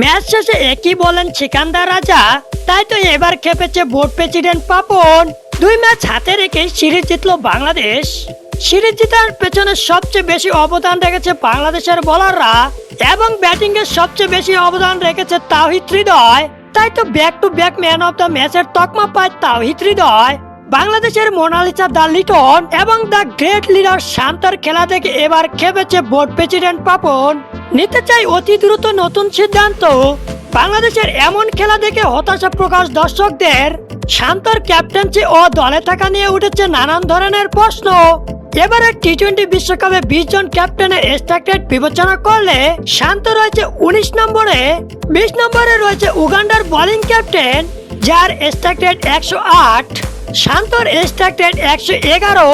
Match শেষে একই বলেন সিকান্দার রাজা, তাই তো এবার খেপেছে বোর্ড প্রেসিডেন্ট পাপন। দুই ম্যাচ হাতে রেখে সিরিজ জিতলো বাংলাদেশ। সিরিজ জেতার পেছনে সবচেয়ে বেশি অবদান রেখেছে বাংলাদেশের বোলাররা, এবং ব্যাটিং এর সবচেয়ে বেশি অবদান রেখেছে তাওহিদ হৃদয়। তাই তো back to back man of the ম্যাচের তকমা পায় তাওহিদ হৃদয়। বাংলাদেশের মোনালিসা দ্য লিটন এবং দ্য গ্রেট লিডার শান্তার খেলা থেকে এবার খেপেছে বোর্ড প্রেসিডেন্ট পাপন। নিতে চাই অতি দ্রুত নতুন সিদ্ধান্ত। বাংলাদেশের এমন খেলা দেখে হতাশা প্রকাশ দর্শকদের। শান্তর ক্যাপ্টেন্সি ও দলে থাকা নিয়ে উঠেছে নানান ধরনের প্রশ্ন। এবারে টি টোয়েন্টি বিশ্বকাপে বিশ জন ক্যাপ্টেনের স্ট্যাকেট বিবেচনা করলে শান্ত রয়েছে উনিশ নম্বরে, বিশ নম্বরে রয়েছে উগান্ডার বোলিং ক্যাপ্টেন, যার স্ট্যাকেট একশো আট। শান্তর স্ট্যাকেট একশো এগারো,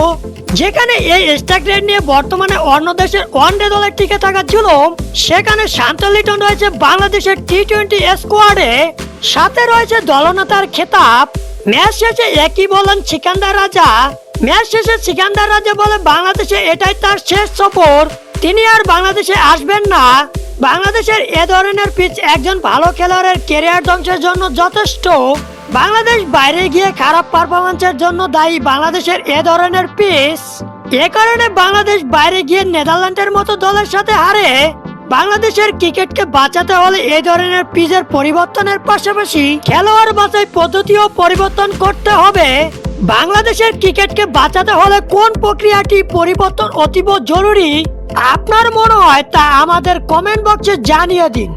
যেখানে এই স্ট্যাকেট নিয়ে বর্তমানে অন্য দেশের ওয়ানডে দলে টিকে থাকা ছিল সেখানে শান্ত লিটন রয়েছে বাংলাদেশের টি টোয়েন্টি স্কোয়াডে সাথে রয়েছে দলনেতার খেতাব। ম্যাচ শেষে একই বলেন সিকান্দার রাজা। ম্যাচ শেষে সিকান্দার রাজা বলে বাংলাদেশে এটাই তার শেষ সফর। তিনি আর বাংলাদেশে আসবেন না। বাংলাদেশের এ ধরনের পিচ একজন ভালো খেলোয়াড়ের কেরিয়ার ধ্বংসের জন্য যথেষ্ট। বাংলাদেশ বাইরে গিয়ে খারাপ পারফরমেন্সের জন্য দায়ী বাংলাদেশের এ ধরনের পিচ এ কারণে বাংলাদেশ বাইরে গিয়ে নেদারল্যান্ডের মতো দলের সাথে হারে। বাংলাদেশের ক্রিকেটকে বাঁচাতে হলে এই ধরনের পিচের পরিবর্তনের পাশাপাশি খেলোয়াড় বাছাই পদ্ধতিও পরিবর্তন করতে হবে। বাংলাদেশের ক্রিকেটকে বাঁচাতে হলে কোন প্রক্রিয়াটি পরিবর্তন অতীব জরুরি? আপনার মনে হয় তা আমাদের কমেন্ট বক্সে জানিয়ে দিন।